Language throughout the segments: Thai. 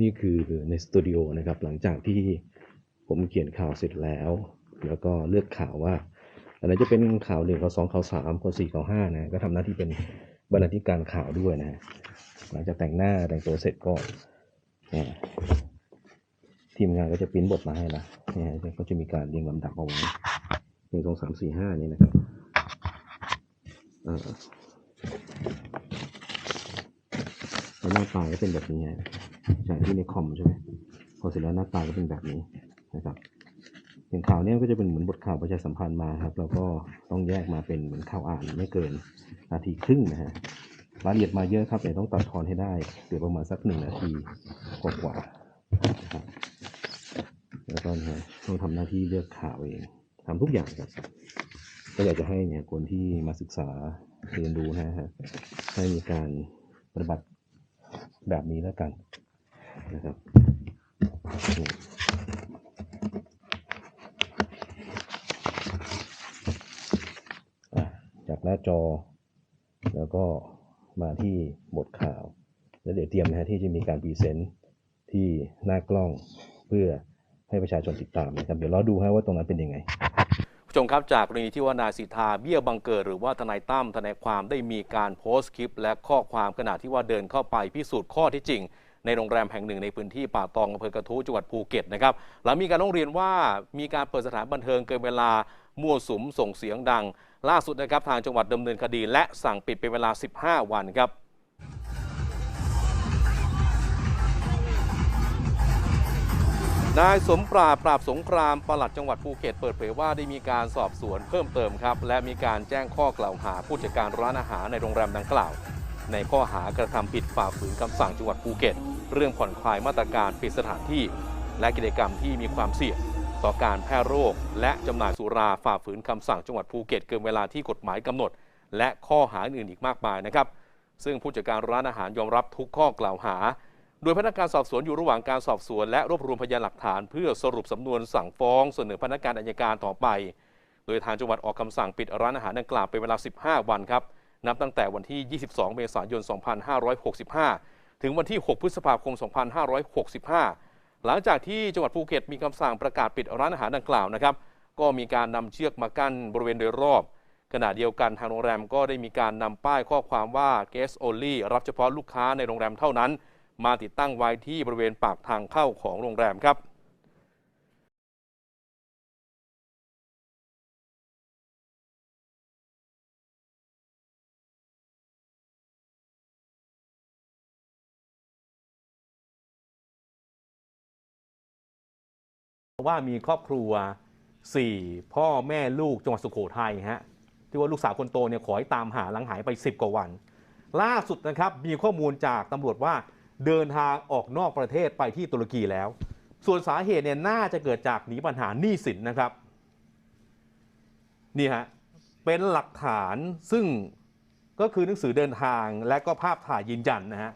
นี่คือในสตูดิโอนะครับ หลังจากที่ผมเขียนข่าวเสร็จแล้ว แล้วก็เลือกข่าวว่าอันไหนจะเป็นข่าวหนึ่งข่าวสองข่าวสามข่าวสี่ข่าวห้านะก็ทำหน้าที่เป็นบรรณาธิการข่าวด้วยนะหลังจากแต่งหน้าแต่งตัวเสร็จก็เนี่ยทีมงานก็จะปริ้นบทมาให้ละเนี่ยก็จะมีการเรียงลำดับเอาไว้หนึ่งสองสามสี่ห้านี่นะครับเออหน้าตาก็เป็นแบบนี้ฮะ ใช่ที่ในคอมใช่ไหมพอเสร็จแล้วหน้าตาก็เป็นแบบนี้นะครับอย่างข่าวเนี้ยก็จะเป็นเหมือนบทข่าวประชาสัมพันธ์มาครับแล้วก็ต้องแยกมาเป็นเหมือนข่าวอ่านไม่เกินนาทีครึ่งนะฮะรายละเอียดมาเยอะครับแต่ต้องตัดทอนให้ได้เหลือประมาณสักหนึ่งนาทีกว่าๆนะครับแล้วก็นะต้องทำหน้าที่เลือกข่าวเองทำทุกอย่างครับ ก็อยากจะให้เนี่ยคนที่มาศึกษาเรียนรู้นะฮะให้มีการปฏิบัติแบบนี้แล้วกัน นะครับจากหน้าจอ แล้วก็มาที่บทข่าว แล้วเดี๋ยวเตรียมนะฮะที่จะมีการพรีเซนต์ที่หน้ากล้องเพื่อให้ประชาชนติดตามนะครับ เดี๋ยวรอดูฮะว่าตรงนั้นเป็นยังไงผู้ชมครับจากกรณีที่ว่านายสิทธาเบี้ยบังเกิดหรือว่าทนายตั้มทนายความได้มีการโพสต์คลิป และข้อความขณะที่ว่าเดินเข้าไปพิสูจน์ข้อที่จริง ในโรงแรมแห่งหนึ่งในพื้นที่ป่าตองอำเภอกระทู้จังหวัดภูเก็ตนะครับหลังมีการร้องเรียนว่ามีการเปิดสถานบันเทิงเกินเวลามั่วสุมส่งเสียงดัง ล่าสุดนะครับทางจังหวัดดำเนินคดี และสั่งปิดเป็นเวลา 15 วันครับนายสมปราบปราบสงครามปลัดจังหวัดภูเก็ตเปิดเผยว่าได้มีการสอบสวนเพิ่มเติมครับ และมีการแจ้งข้อกล่าวหาผู้จัดการร้านอาหารในโรงแรมดังกล่าว ในข้อหากระทำผิดฝ่าฝืนคำสั่งจังหวัดภูเก็ต เรื่องผ่อนคลายมาตรการปิดสถานที่ และกิจกรรมที่มีความเสี่ยงต่อการแพร่โรค และจำหน่ายสุราฝ่าฝืนคำสั่งจังหวัดภูเก็ตเกินเวลาที่กฎหมายกำหนด และข้อหาอื่นอีกมากมายนะครับ ซึ่งผู้จัดการร้านอาหารยอมรับทุกข้อกล่าวหา โดยพนักงานสอบสวนอยู่ระหว่างการสอบสวน และรวบรวมพยานหลักฐาน เพื่อสรุปสำนวนสั่งฟ้องเสนอพนักงานอัยการต่อไป โดยทางจังหวัดออกคำสั่งปิดร้านอาหารดังกล่าวเป็นเวลา 15 วันครับนับตั้งแต่วันที่ 22 เมษายน 2565 ถึงวันที่ 6 พฤษภาคม 2565 หลังจากที่จังหวัดภูเก็ตมีคำสั่งประกาศปิดร้านอาหารดังกล่าวนะครับ ก็มีการนำเชือกมากั้นบริเวณโดยรอบ ขณะเดียวกันทางโรงแรมก็ได้มีการนำป้ายข้อความว่า guest only รับเฉพาะลูกค้าในโรงแรมเท่านั้น มาติดตั้งไว้ที่บริเวณปากทางเข้าของโรงแรมครับ ว่ามีครอบครัว 4 พ่อแม่ลูกจังหวัดสุโขทัยฮะที่ว่าลูกสาวคนโตเนี่ยขอให้ตามหาหลังหายไป 10 กว่าวัน ล่าสุดนะครับมีข้อมูลจากตำรวจว่าเดินทางออกนอกประเทศไปที่ตุรกีแล้ว ส่วนสาเหตุเนี่ยน่าจะเกิดจากหนีปัญหาหนี้สินนะครับนี่ฮะเป็นหลักฐานซึ่งก็คือหนังสือเดินทางและก็ภาพถ่ายยืนยันนะฮะ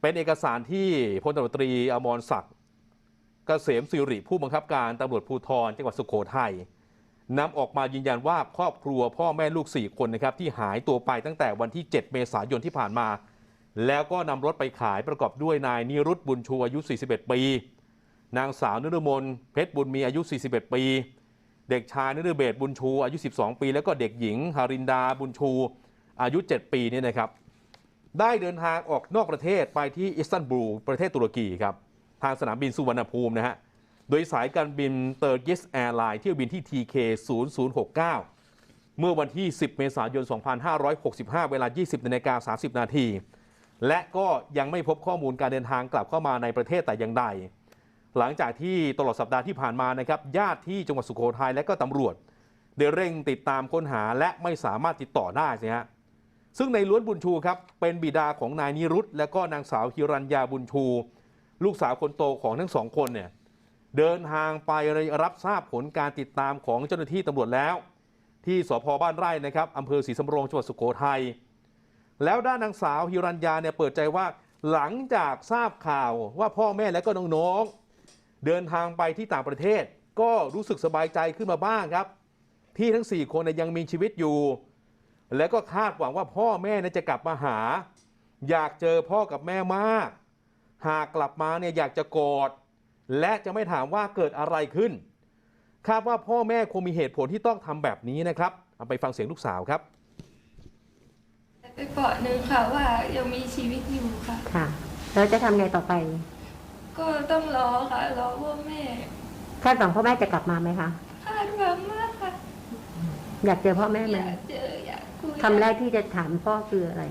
เป็นเอกสารที่พลตำรวจตรีอมรศักดิ์ กษมสิริผู้บังคับการตำรวจภูธรจังหวัดสุโขทัยนำออกมายืนยันว่าครอบครัวพ่อแม่ลูก 4 คนนะครับที่หายตัวไปตั้งแต่วันที่ 7 เมษายนที่ผ่านมา แล้วก็นำรถไปขายประกอบด้วยนายนิรุตบุญชูอายุ 41 ปี นางสาวนฤมลเพชรบุญมีอายุ 41 ปี เด็กชายนฤเบศบุญชูอายุ 12 ปี แล้วก็เด็กหญิงหารินดาบุญชูอายุ 7 ปีเนี่ยนะครับ ได้เดินทางออกนอกประเทศไปที่อิสตันบูลประเทศตุรกีครับ ทางสนามบินสุวรรณภูมินะฮะ โดยสายการบินเตอร์กิสแอร์ไลน์เที่ยวบินที่ TK 0069 เมื่อวันที่ 10 เมษายน 2565 เวลา 20นาฬิกา30 นาที และก็ยังไม่พบข้อมูลการเดินทางกลับเข้ามาในประเทศแต่อย่างใด หลังจากที่ตลอดสัปดาห์ที่ผ่านมานะครับญาติที่จังหวัดสุโขทัยและก็ตำรวจได้เร่งติดตามค้นหาและไม่สามารถติดต่อได้นะฮะซึ่งในล้วนบุญชูครับเป็นบิดาของนายนิรุตและก็นางสาวฮิรัญญาบุญชู ลูกสาวคนโตของทั้งสองคนเนี่ยเดินทางไปรับทราบผลการติดตามของเจ้าหน้าที่ตำรวจแล้ว ที่สพบ้านไร่นะครับอำเภอศรีสำโรงจังหวัดสุโขทัยแล้วด้านนางสาวฮิรัญญาเนี่ยเปิดใจว่าหลังจากทราบข่าวว่าพ่อแม่และก็น้องๆ เดินทางไปที่ต่างประเทศ ก็รู้สึกสบายใจขึ้นมาบ้างครับ ที่ทั้ง 4 คนเนี่ยยังมีชีวิตอยู่ แล้วก็คาดหวังว่าพ่อแม่จะกลับมาหา อยากเจอพ่อกับแม่มาก หากกลับมาเนี่ยอยากจะกอด และจะไม่ถามว่าเกิดอะไรขึ้น คาดว่าพ่อแม่คงมีเหตุผลที่ต้องทำแบบนี้นะครับเอาไปฟังเสียงลูกสาวครับไปเกาะหนึ่งค่ะว่ายังมีชีวิตอยู่ค่ะ ค่ะแล้วจะทำไงต่อไปก็ต้องรอค่ะรอว่าแม่คาดหวังพ่อแม่จะกลับมาไหมคะ คาดหวังมากค่ะอยากเจอพ่อแม่อไหมยากเจออยากคุยคำแรกที่จะถามพ่อคืออะไร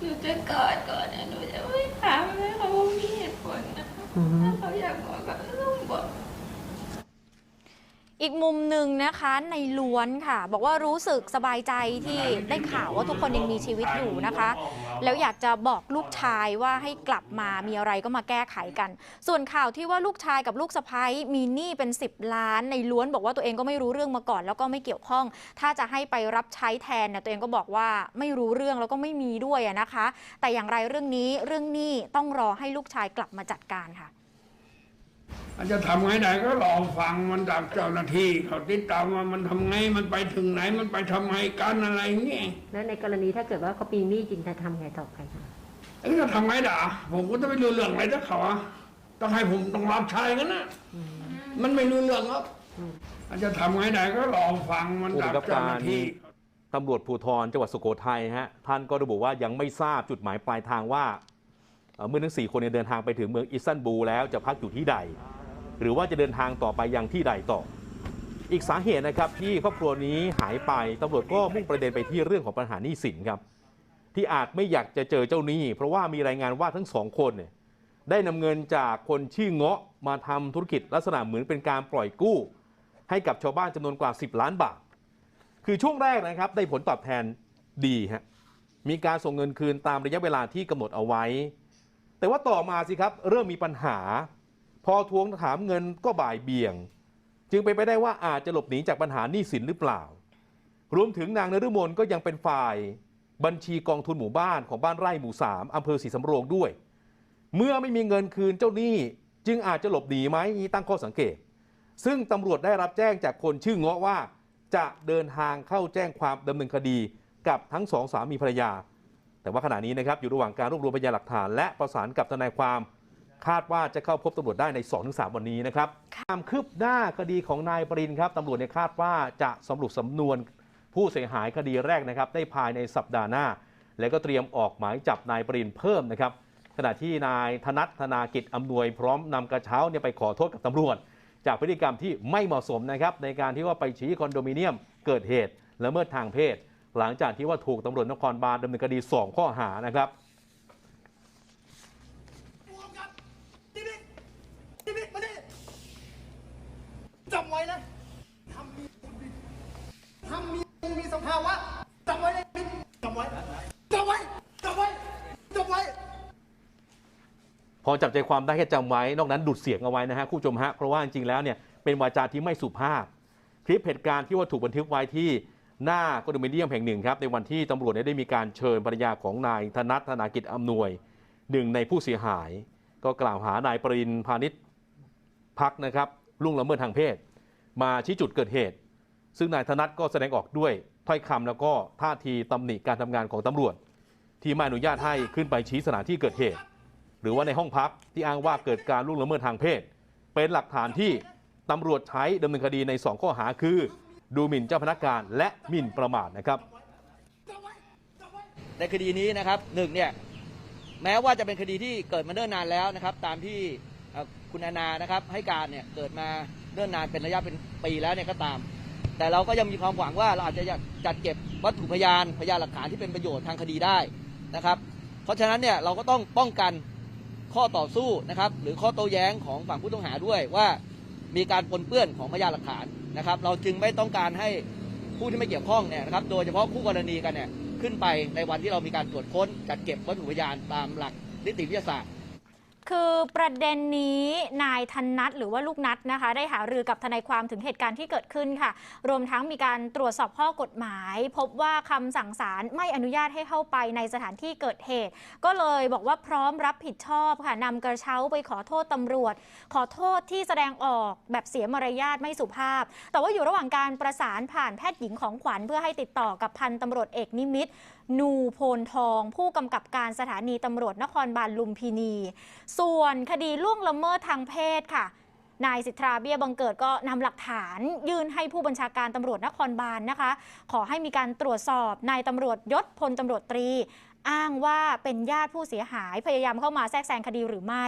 หนูจะกอดก่อนนะหนูจะไม่ถามเลยค่ะว่ามีเหตุผลนะอือฮึถ้าเขาอยากบอกก็ต้องบอก อีกมุมหนึ่งนะคะในล้วนค่ะ บอกว่ารู้สึกสบายใจที่ได้ข่าวว่าทุกคนยังมีชีวิตอยู่นะคะ แล้วอยากจะบอกลูกชายว่าให้กลับมามีอะไรก็มาแก้ไขกัน ส่วนข่าวที่ว่าลูกชายกับลูกสะพ้ยมีหนี้เป็น 10 ล้านในล้วนบอกว่าตัวเองก็ไม่รู้เรื่องมาก่อน แล้วก็ไม่เกี่ยวข้อง ถ้าจะให้ไปรับใช้แทนเนี่ยตัวเองก็บอกว่าไม่รู้เรื่องแล้วก็ไม่มีด้วยนะคะ แต่อย่างไรเรื่องนี้เรื่องหนี้ต้องรอให้ลูกชายกลับมาจัดการค่ะ อาจจะทำไงได้ก็รอฟังมันจากเจ้าหน้าที่เขาติดตามว่ามันทำไงมันไปถึงไหนมันไปทำไงกันอะไรเงี้ยแล้วในกรณีถ้าเกิดว่าเขาปีหนี้จริงจะทำไงต่อไปคะเอ้ยจะทำไงด่าผมก็จะไม่รู้เรื่องอะไรจากเขาอะต้องให้ผมต้องรับใช้กันนะมันไม่รู้เรื่องครับอาจจะทำไงได้ก็รอฟังมันจากเจ้าหน้าที่ตำรวจภูธรจังหวัดสุโขทัยฮะท่านก็ระบุว่ายังไม่ทราบจุดหมายปลายทางว่าเอ่อเมื่อทั้งสี่คนเนี่ยเดินทางไปถึงเมืองอิสตันบูลแล้วจะพักอยู่ที่ใด หรือว่าจะเดินทางต่อไปยังที่ใดต่อ อีกสาเหตุนะครับที่ครอบครัวนี้หายไปตำรวจก็มุ่งประเด็นไปที่เรื่องของปัญหาหนี้สินครับที่อาจไม่อยากจะเจอเจ้าหนี้ เพราะว่ามีรายงานว่าทั้งสองคนเนี่ยได้นำเงินจากคนชื่อเงาะมาทำธุรกิจลักษณะเหมือนเป็นการปล่อยกู้ ให้กับชาวบ้านจำนวนกว่า 10 ล้านบาท คือช่วงแรกนะครับได้ผลตอบแทนดีฮะมีการส่งเงินคืนตามระยะเวลาที่กำหนดเอาไว้ แต่ว่าต่อมาสิครับเริ่มมีปัญหา พอทวงถามเงินก็บ่ายเบี่ยง จึงเป็นไปได้ว่าอาจจะหลบหนีจากปัญหาหนี้สินหรือเปล่า รวมถึงนางนฤมลก็ยังเป็นฝ่าย บัญชีกองทุนหมู่บ้านของบ้านไร่หมู่สามอำเภอศรีสำโรงด้วย เมื่อไม่มีเงินคืนเจ้าหนี้จึงอาจจะหลบหนีไหมนี่ตั้งข้อสังเกต ซึ่งตำรวจได้รับแจ้งจากคนชื่อเงาะว่า จะเดินทางเข้าแจ้งความดำเนินคดีกับทั้งสองสามีภรรยา แต่ว่าขณะนี้นะครับอยู่ระหว่างการรวบรวมพยานหลักฐานและประสานกับทนายความ คาดว่าจะเข้าพบตำรวจได้ใน 2-3 วันนี้นะครับความคืบหน้าคดีของนายปรินครับตำรวจเนี่ยคาดว่าจะสรุปสำนวนผู้เสียหายคดีแรกนะครับได้ภายในสัปดาห์หน้า แล้วก็เตรียมออกหมายจับนายปรินเพิ่มนะครับ ขณะที่นายธนัทธนากิจอำนวยพร้อมนำกระเช้าเนี่ยไปขอโทษกับตำรวจ จากพฤติกรรมที่ไม่เหมาะสมนะครับในการที่ว่าไปชี้คอนโดมิเนียมเกิดเหตุละเมิดทางเพศ หลังจากที่ว่าถูกตำรวจนครบาลดำเนินคดี 2 ข้อหานะครับ ชีวิตชีวิตมาดิจำไว้นะทำมีบุญมีทำมีบุญมีส ภาวะจำไว้นะจำไว้จำไว้จำไว้จำไว้ พอจับใจความได้แค่จำไว้ นอกนั้นดูดเสียงเอาไว้นะฮะคุณผู้ชมฮะ เพราะว่าจริงๆแล้วเนี่ยเป็นวาจาที่ไม่สุภาพ คลิปเหตุการณ์ที่ว่าถูกบันทึกไว้ที่หน้าคอนโดมิเนียมแห่งหนึ่งครับ ในวันที่ตำรวจได้มีการเชิญภรรยาของนายธนัทธนากิจอำนวยหนึ่งในผู้เสียหาย ก็กล่าวหานายปรินพาณิชพักนะครับลุ่งละเมิดทางเพศ มาชี้จุดเกิดเหตุ ซึ่งนายธนัทก็แสดงออกด้วย ถ้อยคำแล้วก็ท่าทีตำหนิการทำงานของตำรวจ ที่ไม่อนุญาตให้ขึ้นไปชี้สถานที่เกิดเหตุ หรือว่าในห้องพักที่อ้างว่าเกิดการล่วงละเมิดทางเพศ เป็นหลักฐานที่ตำรวจใช้ดำเนินคดีใน 2 ข้อหาคือ ดูหมิ่นเจ้าพนักงานและหมิ่นประมาทนะครับในคดีนี้นะครับหนึ่งเนี่ยแม้ว่าจะเป็นคดีที่เกิดมาเนิ่นนานแล้วนะครับ ตามที่คุณอนนานะครับให้การเนี่ยเกิดมาเนิ่นนานเป็นระยะเป็นปีแล้วเนี่ยก็ตาม แต่เราก็ยังมีความหวังว่าเราอาจจะจัดเก็บวัตถุพยานพยานหลักฐานที่เป็นประโยชน์ทางคดีได้นะครับ เพราะฉะนั้นเนี่ยเราก็ต้องป้องกันข้อต่อสู้นะครับ หรือข้อโต้แย้งของฝั่งผู้ต้องหาด้วยว่ามีการปนเปื้อนของพยานหลักฐานนะครับ เราจึงไม่ต้องการให้ผู้ที่ไม่เกี่ยวข้องเนี่ยนะครับ โดยเฉพาะคู่กรณีกันเนี่ยขึ้นไปในวันที่เรามีการตรวจค้นจัดเก็บวัตถุพยานตามหลักนิติวิทยาศาสตร์ คือประเด็นนี้นายธนัทหรือว่าลูกนัดนะคะ ได้หารือกับทนายความถึงเหตุการณ์ที่เกิดขึ้นค่ะ รวมทั้งมีการตรวจสอบข้อกฎหมาย พบว่าคำสั่งศาลไม่อนุญาตให้เข้าไปในสถานที่เกิดเหตุ ก็เลยบอกว่าพร้อมรับผิดชอบค่ะนำกระเช้าไปขอโทษตำรวจ ขอโทษที่แสดงออกแบบเสียมารยาทไม่สุภาพ แต่ว่าอยู่ระหว่างการประสานผ่านแพทย์หญิงของขวัญเพื่อให้ติดต่อกับพันตำรวจเอกนิมิตร นูโพนทอง ผู้กำกับการสถานีตำรวจนครบาลลุมพินี ส่วนคดีล่วงละเมิดทางเพศค่ะนายสิทธาเบี้ยบังเกิดก็นำหลักฐานยื่นให้ผู้บัญชาการตำรวจนครบาลนะคะ ขอให้มีการตรวจสอบนายตำรวจยศพลตำรวจตรี อ้างว่าเป็นญาติผู้เสียหายพยายามเข้ามาแทรกแซงคดีหรือไม่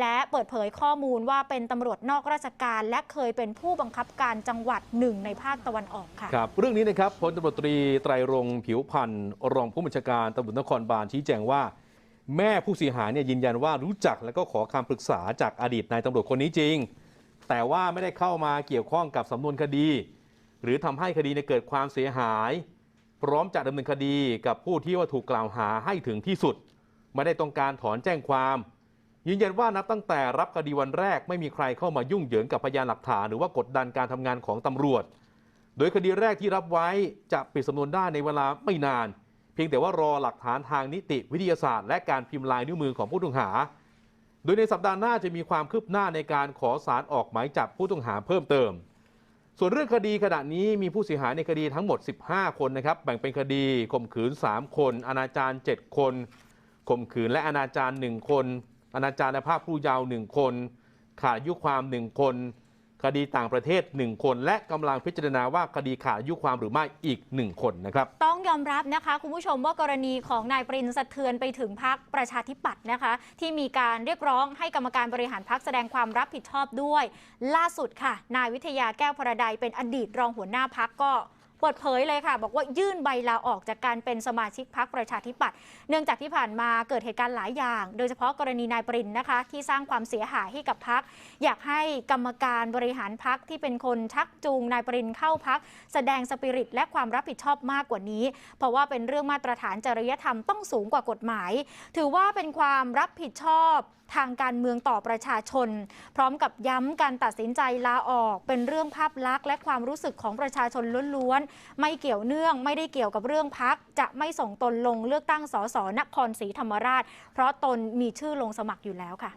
และเปิดเผยข้อมูลว่าเป็นตำรวจนอกราชการ และเคยเป็นผู้บังคับการจังหวัดหนึ่งในภาคตะวันออกค่ะครับเรื่องนี้นะครับพลตำรวจตรีไตรรงผิวพันธ์รองผู้บัญชาการตำรวจนครบาลชี้แจงว่า แม่ผู้เสียหายเนี่ยยืนยันว่ารู้จักและก็ขอคำปรึกษาจากอดีตนายตำรวจคนนี้จริง แต่ว่าไม่ได้เข้ามาเกี่ยวข้องกับสำนวนคดี หรือทำให้คดีเนี่ยเกิดความเสียหาย พร้อมจะดำเนินคดีกับผู้ที่ว่าถูกกล่าวหาให้ถึงที่สุด ไม่ได้ต้องการถอนแจ้งความ ยืนยันว่านับตั้งแต่รับคดีวันแรกไม่มีใครเข้ามายุ่งเหยิงกับพยานหลักฐานหรือว่ากดดันการทำงานของตำรวจ โดยคดีแรกที่รับไว้จะปิดสำนวนได้ในเวลาไม่นาน เพียงแต่ว่ารอหลักฐานทางนิติวิทยาศาสตร์ และการพิมพ์ลายนิ้วมือของผู้ต้องหา โดยในสัปดาห์หน้าจะมีความคืบหน้าในการขอสารออกหมายจับผู้ต้องหาเพิ่มเติม ส่วนเรื่องคดีขณะนี้มีผู้เสียหายในคดีทั้งหมด 15 คนนะครับ แบ่งเป็นคดีข่มขืน 3 คน อนาจาร 7 คนข่มขืนและอนาจาร 1 คน อนาจารในภาพผู้เยาว์1คน ขาดอายุความ 1 คน คดีต่างประเทศ 1 คน และกำลังพิจารณาว่าคดีขาดอายุความหรือไม่อีก 1 คนนะครับ ต้องยอมรับนะคะ คุณผู้ชมว่ากรณีของนายปรินสะเทือนไปถึงพักประชาธิปัตย์นะคะ ที่มีการเรียกร้องให้กรรมการบริหารพักแสดงความรับผิดชอบด้วย ล่าสุดค่ะ นายวิทยาแก้วพระใดเป็นอดีตรองหัวหน้าพักก็ เปิดเผยเลยค่ะ บอกว่ายื่นใบลาออกจากการเป็นสมาชิกพักประชาธิปัตย์เนื่องจากที่ผ่านมาเกิดเหตุการณ์หลายอย่าง โดยเฉพาะกรณีนายปรินนะคะ ที่สร้างความเสียหายให้กับพักอยากให้กรรมการบริหารพักที่เป็นคนชักจูงนายปรินเข้าพักแสดงสปิริตและความรับผิดชอบมากกว่านี้ เพราะว่าเป็นเรื่องมาตรฐานจริยธรรมต้องสูงกว่ากฎหมาย ถือว่าเป็นความรับผิดชอบทางการเมืองต่อประชาชน พร้อมกับย้ำการตัดสินใจลาออก เป็นเรื่องภาพลักษณ์และความรู้สึกของประชาชนล้วนไม่เกี่ยวเนื่องไม่ได้เกี่ยวกับเรื่องพัก จะไม่ส่งตนลงเลือกตั้งสสนครศรีธรรมราช เพราะตนมีชื่อลงสมัครอยู่แล้วค่ะ